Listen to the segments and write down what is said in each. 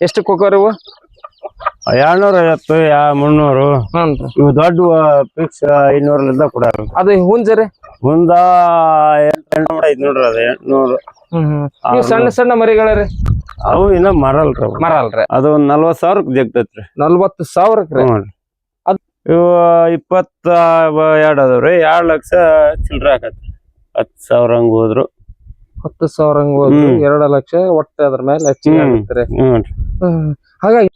ಎಷ್ಟು ಕೊಕ್ಕರ್ ಇವು ಎರಡ್ನೂರ ಐವತ್ತು ಯಾ ಮುನ್ನೂರು. ಹ್ಞೂ ಇವು ದೊಡ್ಡ ಫಿಕ್ಸ್ ಐನೂರಲಿಂದ ಕೊಡಾರ ಅದು ಹುಂಜರಿ? ಮುಂದ ಎಂಟ್ನೂರ ಐದ್ನೂರ ನೋಡ್ರಿ ಅದ ಎಂಟ್ನೂರು. ಹ್ಮ್ ಸಣ್ಣ ಸಣ್ಣ ಮರಿಗಳರಿ? ಅವು ಇನ್ನ ಮರಲ್ರಿ ಅವು. ಮರ ಅದು ಒಂದ್ ನಲ್ವತ್ ಸಾವಿರಕ್ ಜಗ್ತೈತ್ರಿ ನಲ್ವತ್ತು ಸಾವಿರಕ್ರಿ ಹ್ಞೂ ಅದ್- ಇವು ಇಪ್ಪತ್ತ ಎರಡ್ ಅದಾವ್ರಿ. ಎರಡ್ ಲಕ್ಷ ಚಿಲ್ರೆ ಆಕತ್ರಿ. ಹತ್ ಸಾವಿರ ಹಂಗ ಹೋದ್ರು. ಹತ್ತು ಸಾವಿರ ಹಂಗ ಎರಡು ಲಕ್ಷ ಒಟ್ಟೆ ಅದ್ರ ಮೇಲೆ ಹೆಚ್ಚಿಗೆ ಹ್ಮ್. ಆಗುತ್ತೆ ಹಾಗಾಗಿ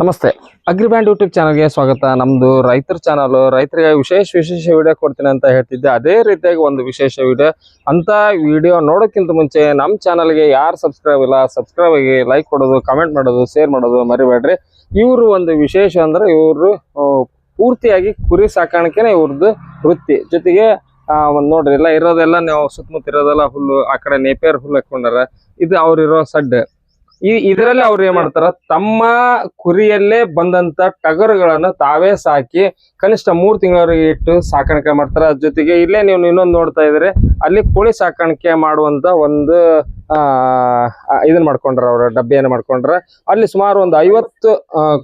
ನಮಸ್ತೆ. ಅಗ್ರಿಬ್ಯಾಂಡ್ ಯೂಟ್ಯೂಬ್ ಚಾನಲ್ಗೆ ಸ್ವಾಗತ. ನಮ್ದು ರೈತರ ಚಾನಲ್. ರೈತರಿಗೆ ವಿಶೇಷ ವಿಶೇಷ ವಿಡಿಯೋ ಕೊಡ್ತೀನಿ ಅಂತ ಹೇಳ್ತಿದ್ದೆ. ಅದೇ ರೀತಿಯಾಗಿ ಒಂದು ವಿಶೇಷ ವಿಡಿಯೋ. ಅಂತ ವಿಡಿಯೋ ನೋಡೋಕ್ಕಿಂತ ಮುಂಚೆ ನಮ್ಮ ಚಾನಲ್ಗೆ ಯಾರು ಸಬ್ಸ್ಕ್ರೈಬ್ ಇಲ್ಲ ಸಬ್ಸ್ಕ್ರೈಬ್ ಆಗಿ ಲೈಕ್ ಕೊಡೋದು ಕಮೆಂಟ್ ಮಾಡೋದು ಶೇರ್ ಮಾಡೋದು ಮರಿಬೇಡ್ರಿ. ಇವರು ಒಂದು ವಿಶೇಷ ಅಂದ್ರೆ ಇವರು ಪೂರ್ತಿಯಾಗಿ ಕುರಿ ಸಾಕಾಣಿಕೆನೇ ಇವ್ರದ್ದು ವೃತ್ತಿ. ಜೊತೆಗೆ ಒಂದ್ ನೋಡ್ರಿ, ಎಲ್ಲ ಇರೋದೆಲ್ಲ ನಾವು ಸುತ್ತಮುತ್ತ ಇರೋದೆಲ್ಲ ಹುಲ್ಲು ಆ ಕಡೆ ನೇಪೇರ್ ಹುಲ್ಲು ಹಾಕೊಂಡಾರ ಇದು ಅವ್ರಿರೋ ಸಡ್. ಈ ಇದರಲ್ಲಿ ಅವ್ರು ಏನ್ ಮಾಡ್ತಾರ, ತಮ್ಮ ಕುರಿಯಲ್ಲೇ ಬಂದಂತ ಟಗರುಗಳನ್ನ ತಾವೇ ಸಾಕಿ ಕನಿಷ್ಠ ಮೂರ್ ತಿಂಗಳವರೆಗೆ ಇಟ್ಟು ಸಾಕಾಣಿಕೆ ಮಾಡ್ತಾರ. ಜೊತೆಗೆ ಇಲ್ಲೇ ನೀವು ಇನ್ನೊಂದು ನೋಡ್ತಾ ಇದ್ರೆ ಅಲ್ಲಿ ಕೋಳಿ ಸಾಕಾಣಿಕೆ ಮಾಡುವಂತ ಒಂದು, ಆ ಇದನ್ ಮಾಡ್ಕೊಂಡ್ರ ಅವ್ರ, ಡಬ್ಬಿಯನ್ನ ಮಾಡ್ಕೊಂಡ್ರ. ಅಲ್ಲಿ ಸುಮಾರು ಒಂದು ಐವತ್ತು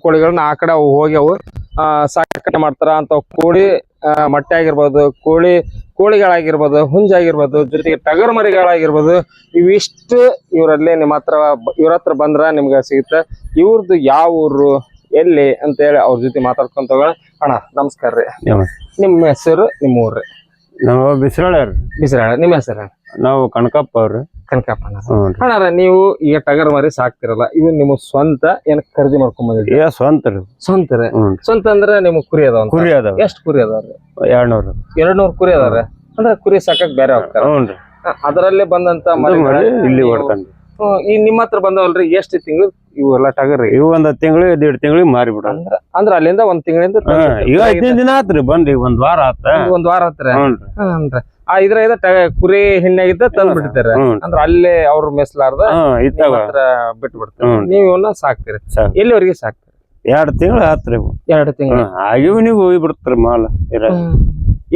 ಕೋಳಿಗಳನ್ನ ಆ ಕಡೆ ಅವು ಹೋಗ್ಯಾವು ಆ, ಸಾಕಾಣಿಕೆ ಮಾಡ್ತಾರ ಅಂತ ಕೋಳಿ ಮೊಟ್ಟೆ ಆಗಿರ್ಬೋದು ಕೋಳಿ ಕೋಳಿಗಳಾಗಿರ್ಬೋದು ಹುಂಜಾಗಿರ್ಬೋದು ಜೊತೆಗೆ ಟಗರ್ ಮರಿಗಳಾಗಿರ್ಬೋದು ಇವಿಷ್ಟು ಇವರಲ್ಲಿ ನಿಮ್ಮ ಹತ್ರ ಇವ್ರ ಹತ್ರ ಬಂದ್ರೆ ನಿಮ್ಗೆ ಸಿಗುತ್ತೆ. ಇವ್ರದ್ದು ಯಾವ ಊರು ಎಲ್ಲಿ ಅಂತ ಹೇಳಿ ಅವ್ರ ಜೊತೆ ಮಾತಾಡ್ಕೊಂತ ಅಣ್ಣ ನಮಸ್ಕಾರ ರೀ. ನಿಮ್ಮ ಹೆಸರು ನಿಮ್ಮ ಊರ್ರಿ ನಾವು ಬಿಸಿರಾಳ್ರಿ ಬಿಸಿರಾಳ ನಿಮ್ಮ ಹೆಸರು? ನಾವು ಕನಕಪ್ಪ ಅವ್ರಿ ಅಣ್ಣಾರ ನೀವು ಈಗ ಟಗರ್ ಮಾರಿ ಸಾಕ್ತಿರಲ್ಲ ಇವು ನಿಮ್ಮ ಸ್ವಂತ ಏನ್ ಖರೀದಿ ಮಾಡ್ಕೊಂಡ್ ಬಂದಿದ್ರಿ ಸ್ವಂತ ರೀ. ಸ್ವಂತ ರೀ. ಸ್ವಂತ ಅಂದ್ರೆ ನಿಮ್ ಕುರಿ ಅದಾವ ಕುರಿ ಅದಾವ. ಎಷ್ಟ್ ಕುರಿ ಅದಾವ್ರಿ ಎರಡ್ನೂರ್. ಎರಡ್ನೂರ್ ಕುರಿ ಅದಾವ್ರಿ ಅಂದ್ರೆ ಕುರಿ ಸಾಕಕ್ ಬೇರೆ ಹೋಗ್ತಾರ. ಅದರಲ್ಲಿ ಬಂದಂತ ಇಲ್ಲಿ ಹೊಡ್ಕೊಂಡು ಈ ನಿಮ್ಮ ಹತ್ರ ಬಂದವಲ್ರಿ ಎಷ್ಟು ತಿಂಗಳು ಇವು ಎಲ್ಲ ಟಗರ್ ಇವು ಒಂದ್ ತಿಂಗಳು ಎರಡ್ ತಿಂಗಳು ಮಾರಿ ಬಿಡ ಅಂದ್ರ ಅಂದ್ರ ಅಲ್ಲಿಂದ ಒಂದ್ ತಿಂಗಳಿಂದ ಈಗ ಹದಿನೈದು ದಿನ ಆತ್ರಿ ಬಂದ್ ಈಗ ಒಂದ್ ವಾರ ಆತ. ಒಂದ್ ವಾರ ಆತ್ರಿ ಹ್ಞೂ ಆ ಇದ್ರ ಇದ ಕುರಿ ಹಿಂಡಾಗಿದ್ದ ತಂದ್ ಬಿಡ್ತಾರೆ. ಅಂದ್ರೆ ಅಲ್ಲೇ ಅವ್ರ ಮೆಸ್ಲಾರ್ದ ಬಿಟ್ಟು ಬಿಡ್ತಾರೆ. ನೀವು ಇವನ್ನ ಸಾಕ್ತೀರಿ. ಸಾಕ್. ಎಲ್ಲಿವರೆಗೆ ಸಾಕ್ತೀರಿ? ಎರಡ್ ತಿಂಗಳು ಆತ್ರಿ ಎರಡು ತಿಂಗಳು. ಆಗಿವು ನೀವು ಹೋಗಿ ಬಿಡ್ತಾರ ಮಾಲ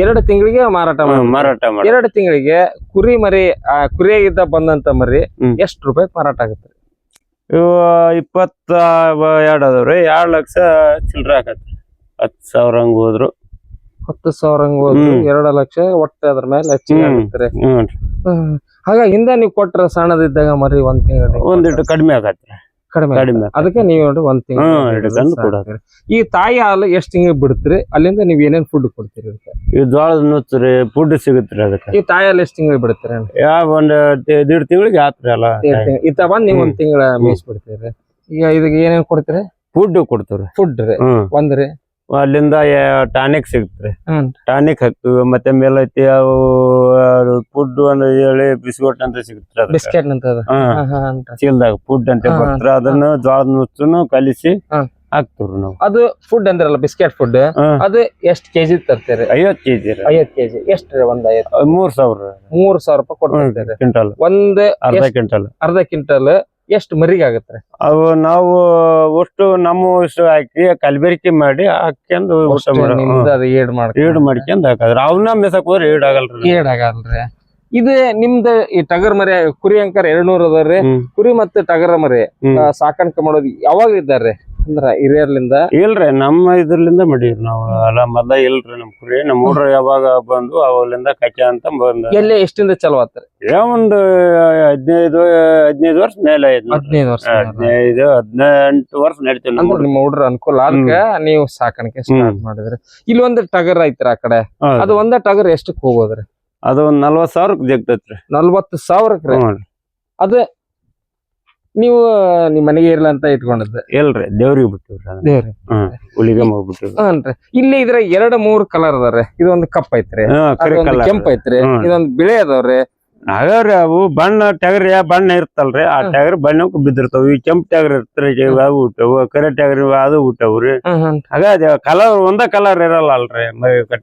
ಎರಡು ತಿಂಗಳಿಗೆ ಮಾರಾಟ ಮಾರಾಟ ಎರಡು ತಿಂಗಳಿಗೆ ಕುರಿ ಮರಿ ಆ ಕುರಿಯಾಗಿದ್ದ ಬಂದಂತ ಮರಿ. ಎಷ್ಟು ರೂಪಾಯಿ ಮಾರಾಟ ಆಗುತ್ತೆ? ಇವು ಇಪ್ಪತ್ತ ಎರಡ್ ಅದಾವ್ರಿ. ಎರಡ್ ಲಕ್ಷ ಚಿಲ್ಲರೆ ಆಗತ್ತೆ ಹತ್ತು ಸಾವಿರ ಹಂಗ ಹೋದ್ರು. ಹತ್ತು ಸಾವಿರ ಹಂಗ್ ಹೋದ್ರು ಎರಡು ಲಕ್ಷ ಒಟ್ಟೆ ಅದ್ರ ಮೇಲೆ ಹೆಚ್ಚಿಗೆ. ಆಗುತ್ತೆ. ಹಾಗಾಗಿ ಹಿಂದೆ ನೀವು ಕೊಟ್ರ ಸಣ್ಣದಿದ್ದಾಗ ಮರಿ ಒಂದ್ ತಿಂಗಳ ಒಂದಿಟ್ಟು ಕಡಿಮೆ ಆಗತ್ತೆ. ಕಡಿಮೆ ಕಡಿಮೆ ಅದಕ್ಕೆ ನೀವು ನೋಡಿ ಒಂದ್ ತಿಂಗಳು. ಈ ತಾಯಿ ಹಾಲು ಎಷ್ಟ್ ತಿಂಗಳು ಬಿಡ್ತೀರಿ? ಅಲ್ಲಿಂದ ನೀವ್ ಏನೇನ್ ಫುಡ್ ಕೊಡ್ತೀರಿ ಈ ಜೋಳದ ನುಚ್ಚರಿ ಫುಡ್ ಸಿಗುತ್ತೆ ಅದಕ್ಕೆ. ಈ ತಾಯಿ ಹಾಲು ಎಷ್ಟ್ ತಿಂಗಳು ಬಿಡ್ತೀರಿ ಯಾವ ಒಂದ್ ದೀಡ್ ತಿಂಗಳಿಗೆ ಆತ್ರಿ ಅಲ್ಲ ಇತ್ತ ಬಂದ್ ನೀವ್ ಒಂದ್ ತಿಂಗಳ ಮೀಸ್ ಬಿಡ್ತೀರಿ ಈಗ ಇದಕ್ಕೆ ಏನೇನ್ ಕೊಡ್ತೀರಿ? ಫುಡ್ ಕೊಡ್ತೀರಿ ಫುಡ್ ರೀ. ಒಂದ್ರಿ ಅಲ್ಲಿಂದ ಟಾನಿಕ್ ಸಿಗುತ್ತೆ ಟಾನಿಕ್ ಹಾಕ್ತಿವಿ ಮತ್ತೆ ಮೇಲೈತಿ ಅವು ಫುಡ್ ಅಂತ ಹೇಳಿ ಬಿಸ್ಕೊಟ್ ಅಂತ ಸಿಗುತ್ತೆ. ಬಿಸ್ಕೆಟ್ ಅಂತ. ಚೀಲ್ದಾಗ ಫುಡ್ ಅಂತ. ಬರ್ತಾರ ಅದನ್ನ ಜೋಳದ ನುಚ್ಚನ್ನು ಕಲಿಸಿ. ಹಾಕ್ತಿವ್ರಿ ನಾವು. ಅದು ಫುಡ್ ಅಂದ್ರಲ್ಲ ಬಿಸ್ಕೆಟ್ ಫುಡ್ ಅದು ಎಷ್ಟು ಕೆಜಿ ತರ್ತೀರಿ? ಐವತ್ತು ಕೆಜಿ ಐವತ್ತು ಐವತ್ ಕೆಜಿ. ಎಷ್ಟು ರೀ ಒಂದ್ ಐವತ್ತು? ಮೂರ್ ಸಾವಿರ. ಮೂರ್ ಸಾವಿರ ರೂಪಾಯಿ ಕೊಡ್ತಾರೆ ಕ್ವಿಂಟಲ್. ಒಂದ್ ಅರ್ಧ ಕ್ವಿಂಟಲ್. ಅರ್ಧ ಕ್ವಿಂಟಲ್ ಎಷ್ಟ್ ಮರಿಗೆ ಆಗತ್ತೆ? ಅವು ನಾವು ಒಟ್ಟು ನಮ್ಮ ಇಷ್ಟು ಹಾಕಿ ಕಲಬೆರಕೆ ಮಾಡಿ ಹಾಕೊಂಡು ಊಟ ಮಾಡ ಏಡ್ ಮಾಡ್ತೀರಿ ಈಡ್ ಮಾಡ್ಕೊಂಡ್ ಹಾಕದ್ರ ಅವನ್ನ ಮೆಸಕ್ ಹೋದ್ರೆ ಏಡ್ ಆಗಲ್ರಿ ಏಡ್ ಆಗಲ್ರಿ. ಇದು ನಿಮ್ದ ಈ ಟಗರ್ ಮರಿ ಕುರಿ ಅಂಕರ್ ಎರಡ್ನೂರ್ ಅದಾವ್ರಿ ಕುರಿ ಮತ್ತೆ ಟಗರ ಮರಿ ಸಾಕಾಣಿಕೆ ಮಾಡೋದು ಯಾವಾಗ ಇದ್ದಾರ್ರಿ ಅಂದ್ರ ಹಿರಿಯರ್ಲಿಂದ? ಇಲ್ರಿ ನಮ್ಮ ಇದ್ರಲಿಂದ ಮಾಡೀವ್ರಿ ನಾವು. ಅಲ್ಲ ಮೊದ್ಲ ಇಲ್ರಿ ನಮ್ ಕುರಿ. ನಮ್ಮ ಹುಡ್ರ ಯಾವಾಗ ಬಂದು ಅವಲಿಂದ ಕಚ್ಚ ಅಂತ ಬಂದ. ಎಲ್ಲಿ ಎಷ್ಟಿಂದ ಚಲೋ ಆತ್ರಿ ಏ ಒಂದು ಹದಿನೈದು ಹದಿನೈದು ವರ್ಷ ಮೇಲೆ ಆಯ್ತು. ಹದಿನೈದು ವರ್ಷ ಹದಿನೈದು ಹದಿನೆಂಟು ವರ್ಷ ನಡೀತೀವಿ ಅಂದ್ರೆ ನಮ್ಮ ಹುಡ್ರ ಅನುಕೂಲ ಅದಕ್ಕೆ ನೀವು ಸಾಕಾಣಿಕೆ ಸ್ಟಾರ್ಟ್ ಮಾಡಿದ್ರಿ. ಇಲ್ಲಿ ಒಂದು ಟಗರ್ ಐತ್ರಿ ಆ ಕಡೆ. ಅದು ಒಂದ ಟಗರ್ ಎಷ್ಟಕ್ ಹೋಗೋದ್ರಿ? ಅದು ಒಂದ್ ನಲ್ವತ್ ಸಾವಿರಕ್ ಜಗ್ತೈತ್ರಿ. ನಲ್ವತ್ತು ಸಾವಿರಕ್ರಿ ಹ್ಞೂ ನೀವು ನಿಮ್ ಮನೆಗೆ ಇರ್ಲ ಅಂತ ಇಟ್ಕೊಂಡದ್ದು. ಎಲ್ರಿ ದೇವ್ರಿಗೆ ಬಿಟ್ಟಿವ್ರಿ ಅದನ್ನ. ದೇವ್ರಿ ಹ್ಮ್ ಹುಲಿಗೆ ಹೋಗ್ಬಿಟ್ಟಿವ್ರಿ ಹನ್ರಿ ಇಲ್ಲಿ ಇದ್ರ ಎರಡ್ ಮೂರ್ ಕಲರ್ ಅದಾವ್ರಿ ಇದೊಂದು ಕಪ್ ಐತ್ರಿ. ಅದೊಂದು ಕೆಂಪ್ ಐತ್ರಿ. ಇದೊಂದು ಬಿಳೆ ಅದಾವ್ರಿ ಅದಾವ್ರಿ ಅವು ಬಣ್ಣ ಟಗರಿ ಬಣ್ಣ ಇರ್ತಲ್ರಿ. ಆ ಟಗರಿ ಬಣ್ಣಕ್ಕೆ ಬಿದ್ದಿರ್ತಾವ. ಈ ಕೆಂಪ್ ಟಗರ್ ಇರ್ತಾರೆ ಅವು ಹುಟ್ಟವು ಕರೆ ಟಗರ್ ಅದು ಹುಟ್ಟವ್ರಿ ಹ್ಮ್ ಹ್ಮ್ ಹಾಗಾದ ಕಲರ್ ಒಂದ ಕಲರ್ ಇರಲ್ಲ ಅಲ್ರಿ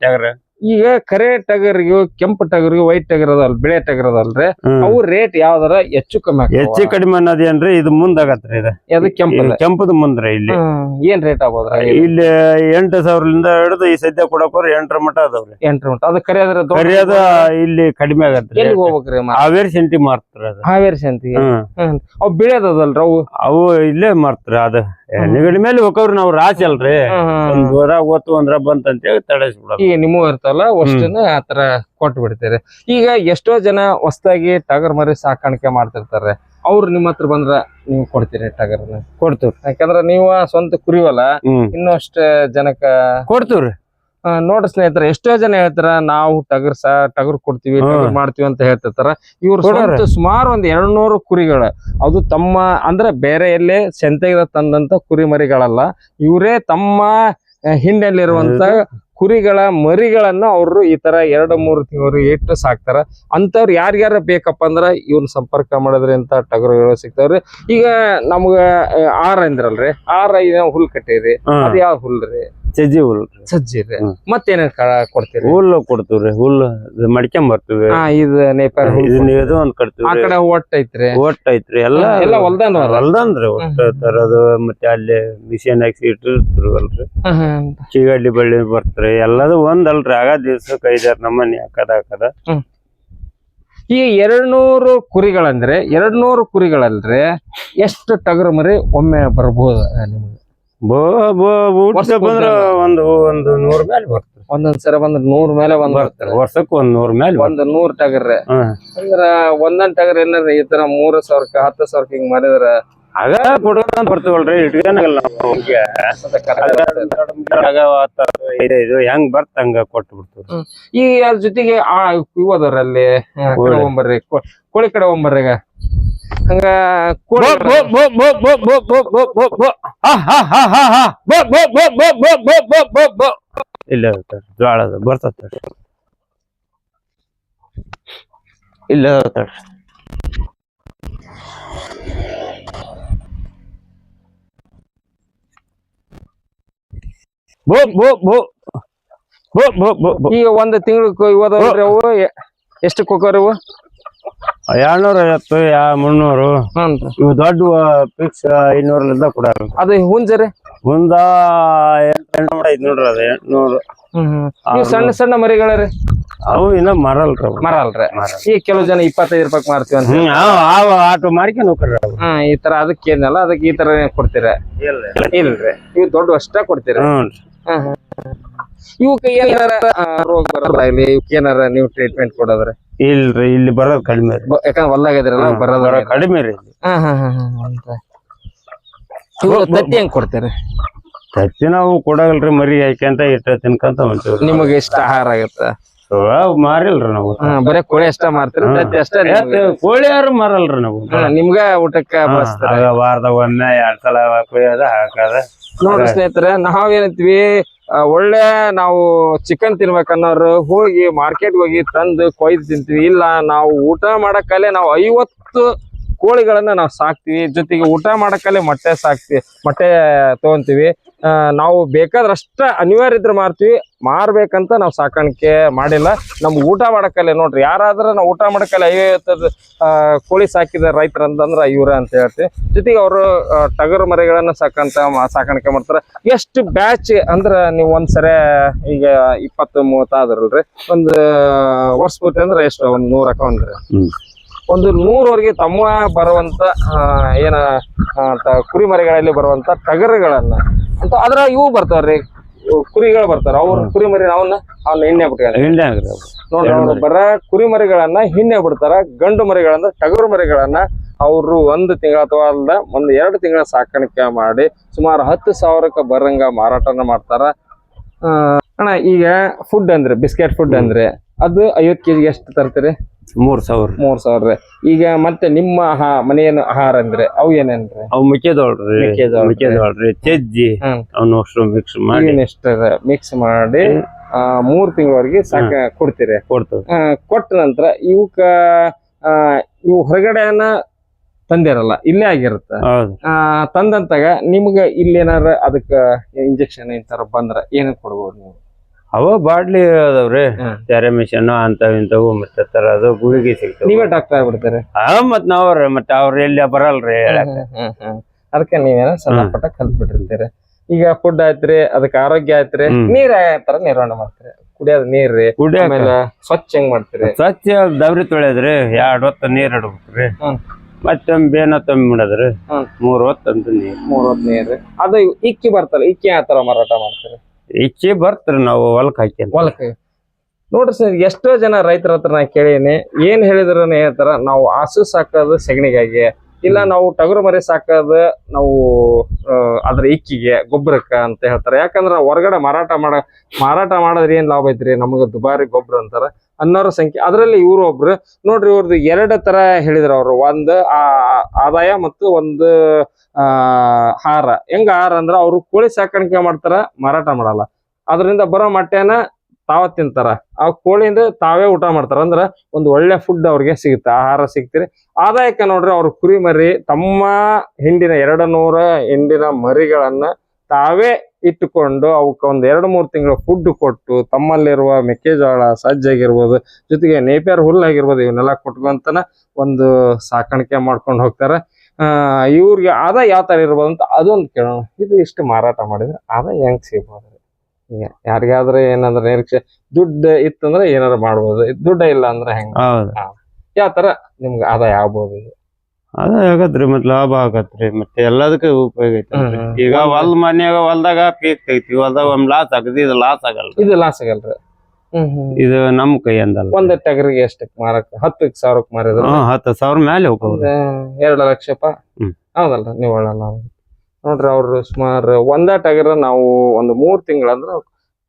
ಟಗರ್ ಈಗ ಕರೆ ಟಗರಿಗೂ ಕೆಂಪು ಟಗರಿಗೆ ವೈಟ್ ಟಗರ್ ಅದಲ್ ಬಿಳೆ ಟಗರ್ ಅದಲ್ರಿ. ಅವು ರೇಟ್ ಯಾವ್ದಾರ ಹೆಚ್ಚು ಕಮ್ಮಿ? ಹೆಚ್ಚು ಕಡಿಮೆ ಅನ್ನೋದೇನ್ರಿ ಇದು ಮುಂದಾಗತ್ರಿ ಇದು. ಅದು ಕೆಂಪು ಕೆಂಪದ ಮುಂದ್ರಿ ಇಲ್ಲಿ. ಏನ್ ರೇಟ್ ಆಗ್ಬೋದ್ರ? ಇಲ್ಲಿ ಎಂಟು ಸಾವಿರದಿಂದ ಹಿಡಿದು ಈ ಸದ್ಯ ಕೊಡಕೋರ್ ಎಂಟರ ಮಟ ಅದಾವ್ರಿ. ಎಂಟರ ಉಂಟು ಅದು ಕರೆ ಕರಿಯದ ಇಲ್ಲಿ ಕಡಿಮೆ ಆಗತ್ರಿ. ಎಲ್ಲಿ ಹೋಗ್ಬೇಕ್ರಿ ಹಾವೇರಿ ಸೆಂಟಿ ಮಾರ್ತಾರ ಅದು. ಹಾವೇರಿ ಅವು ಅವ್ ಬಿಳೆದದಲ್ರಿ ಅವು? ಅವು ಇಲ್ಲೇ ಮಾರ್ತಾರ ಅದ. ನಿಗಡಿ ಮೇಲೆ ಹೋಗವ್ರಿ ನಾವ್ ರಾಶಿ ಅಲ್ರಿ. ಒಂದ್ ದೂರ ಓತು ಅಂದ್ರ ಬಂತಂತೇಳಿ ತಡೆಸ್ಬಿಡೋದು. ಈಗ ನಿಮ್ಮೂ ಇರ್ತಲ್ಲ ಅಷ್ಟನ್ನ ಆತರ ಕೊಟ್ಟು ಬಿಡ್ತೀರಿ ಈಗ ಎಷ್ಟೋ ಜನ ಹೊಸದಾಗಿ ಟಗರ್ ಮರಿ ಸಾಕಾಣಿಕೆ ಮಾಡ್ತಿರ್ತಾರೆ. ಅವ್ರು ನಿಮ್ಮ ಹತ್ರ ಬಂದ್ರ ನೀವು ಕೊಡ್ತೀರಿ ಟಗರ್ನ? ಕೊಡ್ತೀವ್ರಿ. ಯಾಕಂದ್ರ ನೀವು ಸ್ವಂತ ಕುರಿವಲ್ಲ ಇನ್ನೂ ಅಷ್ಟ ಜನಕ್ಕ ಕೊಡ್ತೀವ್ರಿ. ನೋಡ್ರಿ ಸ್ನೇಹಿತರೆ ಎಷ್ಟೋ ಜನ ಹೇಳ್ತಾರ ನಾವು ಟಗರ್ ಸ ಟಗರ್ ಕೊಡ್ತೀವಿ. ಟಗರ್ ಮಾಡ್ತೀವಿ ಅಂತ ಹೇಳ್ತಿರ್ತಾರ. ಇವ್ರು ಸುಮಾರು ಒಂದ್ ಎರಡ್ ನೂರು ಕುರಿಗಳ. ಅದು ತಮ್ಮ ಅಂದ್ರೆ ಬೇರೆ ಎಲ್ಲೇ ಸೆಂತೆಗೆ ತಂದಂತ ಕುರಿ ಮರಿಗಳಲ್ಲ ಇವರೇ ತಮ್ಮ ಹಿಂಡಲ್ಲಿರುವಂತ ಕುರಿಗಳ ಮರಿಗಳನ್ನ ಅವರು ಈ ತರ ಎರಡು ಮೂರು ತಿಂಗಳು ಇಟ್ಟು ಸಾಕ್ತಾರ. ಅಂತವ್ರು ಯಾರ್ಯಾರ ಬೇಕಪ್ಪ ಅಂದ್ರ ಇವ್ನ ಸಂಪರ್ಕ ಮಾಡಿದ್ರೆ ಅಂತ ಟಗರುಗಳು ಸಿಗ್ತಾವ್ರಿ. ಈಗ ನಮ್ಗ ಆರ್ ಅಂದ್ರಲ್ರಿ ಆರ್ ಐದ ಹುಲ್ ಕಟ್ಟಿರಿ ಅದ ಅದ್ ಯಾವ ಹುಲ್ರಿ ಸಜ್ಜಿ ಹುಲ್ ಸಜ್ಜಿ ರೀ. ಮತ್ತೇನೇನ್ ಕೊಡ್ತೀರಿ? ಹುಲ್ಲು ಕೊಡ್ತೀವ್ರಿ ಹುಲ್ಲು ಮಡ್ಕೊಂಡ್ ಬರ್ತೀವಿ ಇದು ನೇಪಾಳ ಹುಲ್ ಇದು ಒಂದ್ ಆ ಕಟ್ತೀವ್ರಿ ಕಡೆ ಒಟ್ಟ ಐತ್ರಿ. ಒಟ್ಟ ಐತ್ರಿ ಎಲ್ಲ ಎಲ್ಲ ಹೊಲ್ದಾನ ಅದ? ಹೊಲ್ದಂದ್ರಿ ಒಟ್ಟ ತರದು ಮತ್ತೆ ಅಲ್ಲಿ ಮಿಷನ್ ಹಾಕ್ಸಿ ಇಟ್ಟಿರ್ತಿರ್ವಲ್ರಿ ಚೀಗಡ್ಡಿ ಬಳ್ಳಿ ಬರ್ತಾರೆ ಎಲ್ಲದು ಒಂದಲ್ರಿ ಆಗ ದಿವ್ಸಕ್ಕೆ ಐದಾರು ನಮ್ಮನೆ ಹಾಕದ ಹಾಕದ. ಈ ಎರಡ್ ನೂರು ಕುರಿಗಳಂದ್ರೆ ಎರಡ್ ನೂರು ಕುರಿಗಳಲ್ರಿ ಎಷ್ಟು ಟಗರು ಮರಿ ಒಮ್ಮೆ ಬರಬಹುದು ನಿಮ್ಗೆ? ಬಂದ್ರ ಒಂದು ಒಂದು ನೂರ್ ಮೇಲೆ ಬರ್ತ ಒಂದೊಂದ್ ಸರ ಬಂದ್ರ ನೂರ್ ಮೇಲೆ ಒಂದ್ ಬರ್ತಾರೆ ವರ್ಷಕ್ಕೆ ಒಂದ್ ನೂರ್ ಮೇಲೆ ಒಂದ್ ನೂರ್ ಅಂದ್ರ ಒಂದೊಂದ್ ಟಗರ್ ಏನಾರ ಈ ತರ ಮೂರ್ ಸಾವಿರಕ್ಕ ಹತ್ತು ಸಾವಿರಕ್ಕೆ ಹಿಂಗ್ ಮಾಡಿದ್ರ ಆಗ ಕೊಡೋದಂತ ಬರ್ತೀವಲ್ರಿ ಹಿಂಗೆ. ಇದು ಹೆಂಗ್ ಬರ್ತ ಹಂಗ ಕೊಟ್ಟು ಬಿಡ್ತೀವಿ ಈ ಅದ್ರ ಜೊತೆಗೆ ಆ ಇವು ಅದಾರಲ್ಲಿ ಕೋಳಿ ಕಡೆ ಒಂಬರ್ರಿ ಈಗ ಹಂಗ ಇಲ್ಲ ಜ್ವಾಳ ಬರ್ತದ ಇಲ್ಲ ಈಗ ಒಂದ್ ತಿಂಗಳು ಇವದವ್ರಿ ಅವು ಎಷ್ಟು ಕೊಕ್ಕವ್ರಿ ಅವು ಎರಡ್ನೂರ ಐವತ್ತು ಯಾ ಮುನ್ನೂರು. ಹ್ಞೂ ಇವು ದೊಡ್ಡ ಫಿಕ್ಸ್ ಐನೂರಲಿಂದ ಕೊಡಾರ. ಅದು ಹುಂಜರಿ ಮುಂದ ಎಂಟ್ನೂರ ಐದ್ ನೋಡ್ರಿ ಅದ ಎಂಟ್ನೂರು. ಸಣ್ಣ ಸಣ್ಣ ಮರಿಗಳರಿ ಅವು ಇನ್ನ ಮರಲ್ರಿ ಅವು. ಮರ ಅಲ್ರಿ ಕೆಲವು ಜನ ಇಪ್ಪತ್ತೈದು ರೂಪಾಯಿ ಮಾರ್ತೀವಿ ಅಂತ ಅವ್ ಆಟೋ ಮಾಡ್ಕೊಂಡು ಹೋಗ್ರಿ ಅವು. ಈ ತರ ಅದಕ್ಕೆ ಏನಲ್ಲ ಅದಕ್ಕೆ ಈ ತರ ಕೊಡ್ತೀರ? ಇಲ್ರಿ ಇವು ದೊಡ್ಡ ಅಷ್ಟ ಕೊಡ್ತೀರ? ಇವಕ್ಕೆ ಏನಾರ ರೋಗ ರೋಗ ಬರೋದಾಗ್ಲಿ ಇವಕ್ಕೆ ಏನಾರ ನೀವು ಟ್ರೀಟ್ಮೆಂಟ್ ಕೊಡೋದ್ರೆ? ಇಲ್ರಿ ಇಲ್ಲಿ ಬರೋದ್ ಕಡಿಮೆ ರೀ. ಯಾಕಂದ್ರೆ ಹೊಲ್ದಾಗಿದ್ರಲ್ಲ ಹ್ಮ್, ಬರೋ ಕಡಿಮೆ ರೀ ಇಲ್ಲಿ. ಹಾ ಹಾ ಹಾ ಹಾ ಅಂತ ಇವು ತತ್ತಿ ಹೆಂಗ್ ಕೊಡ್ತೀರಿ? ತತ್ತಿ ನಾವು ಕೊಡಗಲ್ರಿ ಮರಿ ಹಾಕ್ಯಂತ ಇಟ್ಟ ತಿನ್ಕಂತ ಹೊಂಟಿವ್ರಿ ನಿಮಗೆ ಇಷ್ಟ ಆಹಾರ ಆಗತ್ತ? ಅವ್ ಮಾರಿಲ್ರಿ ನಾವು. ಹಾ ಬರೇ ಕೋಳಿ ಅಷ್ಟ ಮಾರ್ತೀರಿ? ತತ್ತಿ ಅಷ್ಟ ಎತ್ತ್ ಕೋಳಿ ಯಾರು ಮಾರಲ್ರಿ ನಾವು? ನಿಮ್ಗ ಊಟಕ್ಕ ವಾರದ ಬಳಸ್ತಾರ? ಆಗ ವಾರದಾಗ ಒಮ್ಮೆ ಎರಡ್ ಸಲ ಕೊಯ್ಯೋದ ಹಾಕದ. ನೋಡ್ರಿ ಸ್ನೇಹಿತರೆ ನಾವೇನಂತೀವಿ ಒಳ್ಳೆ ನಾವು ಚಿಕನ್ ತಿನ್ಬೇಕನ್ನೋರು ಹೋಗಿ ಮಾರ್ಕೆಟ್ ಹೋಗಿ ತಂದು ಕೊಯ್ದು ತಿಂತೀವಿ. ಇಲ್ಲ, ನಾವು ಊಟ ಮಾಡಕ್ಕಲ್ಲೇ ನಾವು ಐವತ್ತು ಕೋಳಿಗಳನ್ನ ನಾವು ಸಾಕ್ತಿವಿ, ಜೊತೆಗೆ ಊಟ ಮಾಡಕ್ಕಲ್ಲೇ ಮೊಟ್ಟೆ ಸಾಕ್ತಿವಿ, ಮೊಟ್ಟೆ ತಗೊಂತೀವಿ. ನಾವು ಬೇಕಾದ್ರಷ್ಟ ಅನಿವಾರ್ಯ ಇದ್ರೆ ಮಾರ್ತೀವಿ, ಮಾರ್ಬೇಕಂತ ನಾವು ಸಾಕಾಣಿಕೆ ಮಾಡಿಲ್ಲ. ನಮ್ಗೆ ಊಟ ಮಾಡಕ್ಕಲ್ಲೇ ನೋಡ್ರಿ, ಯಾರಾದ್ರೂ ನಾವು ಊಟ ಮಾಡಕ್ಕಲ್ಲ ಐವತ್ತದ ಕೋಳಿ ಸಾಕಿದ ರೈತರು ಅಂತಂದ್ರ ಇವ್ರ ಅಂತ ಹೇಳ್ತೀವಿ. ಜೊತೆಗೆ ಅವರು ಟಗರು ಮರಿಗಳನ್ನ ಸಾಕಂತ ಸಾಕಾಣಿಕೆ ಮಾಡ್ತಾರ. ಎಷ್ಟು ಬ್ಯಾಚ್ ಅಂದ್ರ ನೀವು ಒಂದ್ಸರಿ ಈಗ ಇಪ್ಪತ್ತು ಮೂವತ್ತಾದ್ರಲ್ರಿ, ಒಂದು ವರ್ಷ ಪೂರ್ತಿ ಅಂದ್ರೆ ಎಷ್ಟು, ಒಂದು ನೂರ ಅಕೌಂಟ್ರಿ ಹ್ಮ್. ಒಂದು ನೂರವರೆಗೆ ತಮ್ಮ ಬರುವಂತ ಏನ ಕುರಿಮರಿಗಳಲ್ಲಿ ಕುರಿ ಮರಿಗಳಲ್ಲಿ ಬರುವಂತ ಟಗರುಗಳನ್ನ. ಅಂತ ಅದ್ರ ಇವು ಬರ್ತಾವ್ರಿ ಕುರಿಗಳು ಬರ್ತಾರ. ಅವ್ರ ಕುರಿಮರಿ ಮರಿ ಅವನ್ನ ಅವ್ನ ಎಣ್ಣೆ ಬಿಟ್ಕೊಂಡು. ಹಿಂಡೆ ಬಿಟ್ಟಿದ್ದಾರೆ ನೋಡ್ರಿ ಅವ್ರು ಬರ ಕುರಿ ಮರಿಗಳನ್ನ ಹಿಂದೆ ಬಿಡ್ತಾರ. ಗಂಡು ಮರಿಗಳನ್ನ ಟಗರು ಮರಿಗಳನ್ನ ಅವರು ಒಂದು ತಿಂಗಳ ಅಥವಾ ಅಲ್ಲ ಒಂದು ಎರಡು ತಿಂಗಳ ಸಾಕಾಣಿಕೆ ಮಾಡಿ ಸುಮಾರು ಹತ್ತು ಸಾವಿರಕ್ಕೆ ಬರಂಗ ಮಾರಾಟನ ಮಾಡ್ತಾರ. ಆ, ಅಣ್ಣ ಈಗ ಫುಡ್ ಅಂದ್ರೆ ಬಿಸ್ಕೆಟ್ ಫುಡ್ ಅಂದ್ರೆ ಅದು ಐವತ್ತು ಕೆಜಿಗೆ ಎಷ್ಟು ತರ್ತೀರಿ? ಮೂರ್ ಸಾವಿರ. ಮೂರ್ ಸಾವಿರ ಈಗ ಮತ್ತೆ ನಿಮ್ಮ ಆಹಾ ಮನೆಯ ಆಹಾರ ಅಂದ್ರೆ ಅವು ಏನೇನ್ರಿ? ಅವು ಮೆಕ್ಕೆಜೋಳ್ರಿ ಮೆಕ್ಕೆಜೋಳ. ಮೆಕ್ಕೆಜೋಳ್ರಿ ಚಜ್ಜಿ ಹ್ಮ್. ಅವನ್ನ ಅಷ್ಟು ಮಿಕ್ಸ್ ಮಾಡಿ. ಮಿಕ್ಸ್ ಮಾಡಿ ಆ, ಮೂರ್ ತಿಂಗಳವರೆಗೆ ಸಾಕ ಕೊಡ್ತೀರಿ. ಕೊಡ್ತೀವಿ. ಕೊಟ್ಟ ನಂತರ ಇವಕ್ಕ ಇವು ಹೊರಗಡೆನ ತಂದಿರಲ್ಲ ಇಲ್ಲೇ ಆಗಿರುತ್ತೆ. ತಂದಂತಾಗ ನಿಮ್ಗ ಇಲ್ಲೇನಾರ ಅದಕ್ಕ ಇಂಜೆಕ್ಷನ್ ಇಂತರ ಬಂದ್ರ ಏನೇನ್ ಕೊಡ್ಬೋದು ನೀವು? ಅವ ಬಾಡ್ಲಿ ಅದಾವ್ರಿ. ತೆರೆ ಮಿಷನ್ ಅಂತವ್ ಇಂತವು ಮತ್ತೆ ತರದು ಗುಳಿಗೆ ಸಿಗ್ತಾವ. ನೀವೇ ಡಾಕ್ಟರ್ ಆಗ್ಬಿಡ್ತಾರೆ? ಆ ಮತ್ ನಾವ್ರಿ ಮತ್ತೆ ಅವ್ರ ಎಲ್ಲಿ ಬರಲ್ರಿ ಹೇಳಕ್. ಅದಕ್ಕೆ ನೀವೇನ ಸಣ್ಣ ಪಟ್ಟ ಕಲ್ತ್ ಬಿಟ್ಟಿರ್ತೀರಿ ಈಗ ಫುಡ್ ಆಯ್ತ್ರಿ ಅದಕ್ಕೆ ಆರೋಗ್ಯ ಆಯ್ತ್ರಿ. ನೀರ್ ತರ ನಿರ್ವಹಣೆ ಮಾಡ್ತೀರಿ? ಕುಡಿಯೋದ್ ನೀರ್ರಿ ರೀ ಆಮೇಲೆ ಸ್ವಚ್ಛ ಹೆಂಗ್ ಮಾಡ್ತೀರಿ? ಸ್ವಚ್ಛ ದವ್ರಿ ತೊಳೆದ್ರಿ ಎರಡ್ ಹೊತ್ತ ನೀರ್ ಇಡ್ಬೇಕ್ರಿ. ಮತ್ತೆ ಬೇನ ತಮ್ಮ ಬಿಡದ್ರಿ. ಮೂರ್ ಹೊತ್ತ ಅಂತ ನೀರ್. ಮೂರ್ ಹೊತ್ತು ನೀರ್. ಅದು ಇಕ್ಕಿ ಬರ್ತಲ್ಲ ಇಕ್ಕಿ ಆತರ ತರ ಮಾರಾಟ ಮಾಡ್ತೀರಿ? ಇಚ್ಚಿ ಬರ್ತ್ರಿ ನಾವು ಹೊಲಕ್ ಹಾಕಿ ಹೊಲಕ್ಕೆ ನೋಡ್ರಿ ಸರ್ ಎಷ್ಟೋ ಜನ ರೈತರ ಹತ್ರ ನಾ ಕೇಳೀನಿ ಏನ್ ಹೇಳಿದ್ರು ಹೇಳ್ತಾರ ನಾವು ಹಸು ಸಾಕೋದು ಸಗಣಿಗಾಗಿ ಇಲ್ಲ ನಾವು ಟಗರು ಮರಿ ಸಾಕೋದು ನಾವು ಆ, ಅದ್ರ ಇಕ್ಕಿಗೆ ಗೊಬ್ಬರಕ್ಕ ಅಂತ ಹೇಳ್ತಾರೆ. ಯಾಕಂದ್ರೆ ಹೊರಗಡೆ ಮಾರಾಟ ಮಾಡ ಮಾರಾಟ ಮಾಡಿದ್ರೆ ಏನ್ ಲಾಭ ಐತ್ರಿ? ನಮಗೆ ದುಬಾರಿ ಗೊಬ್ಬರ ಅಂತಾರ. ಅನ್ನೋರ ಸಂಖ್ಯೆ. ಅದರಲ್ಲಿ ಇವರು ಒಬ್ರು. ನೋಡ್ರಿ ಇವ್ರದ್ದು ಎರಡು ತರ ಹೇಳಿದ್ರು ಅವರು. ಒಂದು ಆದಾಯ ಮತ್ತು ಒಂದು, ಆ, ಹಾರ. ಹೆಂಗ ಹಾರ ಅಂದ್ರ ಅವ್ರು ಕೋಳಿ ಸಾಕಾಣಿಕೆ ಮಾಡ್ತಾರ, ಮಾರಾಟ ಮಾಡಲ್ಲ. ಅದರಿಂದ ಬರೋ ಮಟ್ಟೆನ ತಾವ ತಿಂತಾರ. ಆ ಕೋಳಿಯಿಂದ ತಾವೇ ಊಟ ಮಾಡ್ತಾರ. ಅಂದ್ರ ಒಂದು ಒಳ್ಳೆ ಫುಡ್ ಅವ್ರಿಗೆ ಸಿಗುತ್ತೆ. ಆಹಾರ ಸಿಗ್ತಿರಿ ಆದಾಯಕ್ಕೆ ನೋಡ್ರಿ ಅವ್ರ ಕುರಿ ಮರಿ ತಮ್ಮ ಹಿಂಡಿನ ಎರಡು ನೂರ ಹಿಂಡಿನ ಮರಿಗಳನ್ನ ತಾವೇ ಇಟ್ಟುಕೊಂಡು ಅವಕ್ಕೆ ಒಂದ್ ಎರಡು ಮೂರು ತಿಂಗಳು ಫುಡ್ ಕೊಟ್ಟು ತಮ್ಮಲ್ಲಿರುವ ಮೆಕ್ಕೆಜೋಳ ಸಜ್ಜಾಗಿರ್ಬೋದು ಜೊತೆಗೆ ನೇಪಿಯರ್ ಹುಲ್ಲಾಗಿರ್ಬೋದು ಇವನ್ನೆಲ್ಲ ಕೊಟ್ಕೊಂತನ ಒಂದು ಸಾಕಾಣಿಕೆ ಮಾಡ್ಕೊಂಡು ಹೋಗ್ತಾರೆ. ಆ ಇವ್ರಿಗೆ ಆದಾಯ ಯಾವ ತರ ಇರ್ಬೋದು ಅಂತ ಅದೊಂದು ಕೇಳೋಣ. ಇದು ಇಷ್ಟು ಮಾರಾಟ ಮಾಡಿದ್ರೆ ಆದಾಯ ಹೆಂಗ್ ಸಿಗ್ಬೋದು ಈಗ ಯಾರಿಗಾದ್ರೆ ಏನಂದ್ರೆ ನಿರೀಕ್ಷೆ ದುಡ್ಡು ಇತ್ತಂದ್ರೆ ಏನಾರು ಮಾಡ್ಬೋದು ದುಡ್ಡ ಇಲ್ಲ ಅಂದ್ರೆ ಹೆಂಗೆ? ಯಾವ ತರ ನಿಮ್ಗೆ ಆದಾಯ ಆಗ್ಬೋದು ಇದು? ಅದ ಆಗತ್ರಿ ಮತ್ ಲಾಭ ಆಗತ್ರಿ ಮತ್ತೆ ಎಲ್ಲದಕ್ಕೆ ಉಪಯೋಗ ಐತಿ. ಈಗ ಹೊಲ್ದ ಮನ್ಯಾಗ ಹೊಲ್ದಾಗ ಪೀಕ್ ತೆಗಿತೀವಿ ಹೊಲ್ದಾಗ ಒಂದ್ ಲಾಸ್ ಆಗತಿ ಇದು ಲಾಸ್ ಆಗಲ್ಲ ಇದು ಲಾಸ್ ಆಗಲ್ರಿ. ಇದು ನಮ್ ಕೈ ಅಂದಲ್ಲ ಒಂದ್ ಟಗರಿಗೆ ಎಷ್ಟಕ್ ಮಾರಕ್ ಹತ್ತು ಸಾವಿರಕ್ ಮಾರಿದ್ರ? ಹತ್ತು ಸಾವಿರ ಮೇಲೆ ಹೋಗ್ಬೋದು. ಎರಡು ಲಕ್ಷಪ್ಪ. ಹೌದಲ್ರಿ ನೀವು ನೋಡ್ರಿ ಅವ್ರು ಸುಮಾರು ಒಂದ ಟಗರ ನಾವು ಒಂದು ಮೂರ್ ತಿಂಗಳಂದ್ರ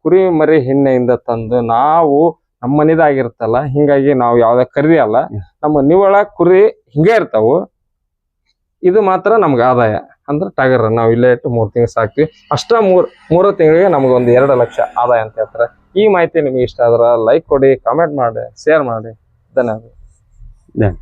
ಕುರಿ ಮರಿ ಹಿನ್ನೆಯಿಂದ ತಂದು ನಾವು ನಮ್ಮ ಮನಿದಾಗಿರ್ತಲ್ಲ ಹಿಂಗಾಗಿ ನಾವು ಯಾವ್ದ ಖರೀದಿ ಅಲ್ಲ ನಮ್ಮ ನಿವಳ ಕುರಿ ಹಿಂಗೆ ಇರ್ತಾವು. ಇದು ಮಾತ್ರ ನಮ್ಗೆ ಆದಾಯ. ಅಂದ್ರೆ ಟಗರ್ ನಾವು ಇಲ್ಲೇ ಇಟ್ಟು ಮೂರು ತಿಂಗಳು ಸಾಕ್ತಿವಿ. ಅಷ್ಟ ಮೂರ್ ಮೂರು ತಿಂಗಳಿಗೆ ನಮ್ಗೆ ಒಂದು ಎರಡು ಲಕ್ಷ ಆದಾಯ ಅಂತ ಹೇಳ್ತಾರೆ. ಈ ಮಾಹಿತಿ ನಿಮ್ಗೆ ಇಷ್ಟ ಆದ್ರೆ ಲೈಕ್ ಕೊಡಿ ಕಾಮೆಂಟ್ ಮಾಡಿ ಶೇರ್ ಮಾಡಿ. ಧನ್ಯವಾದ. ಧನ್ಯ.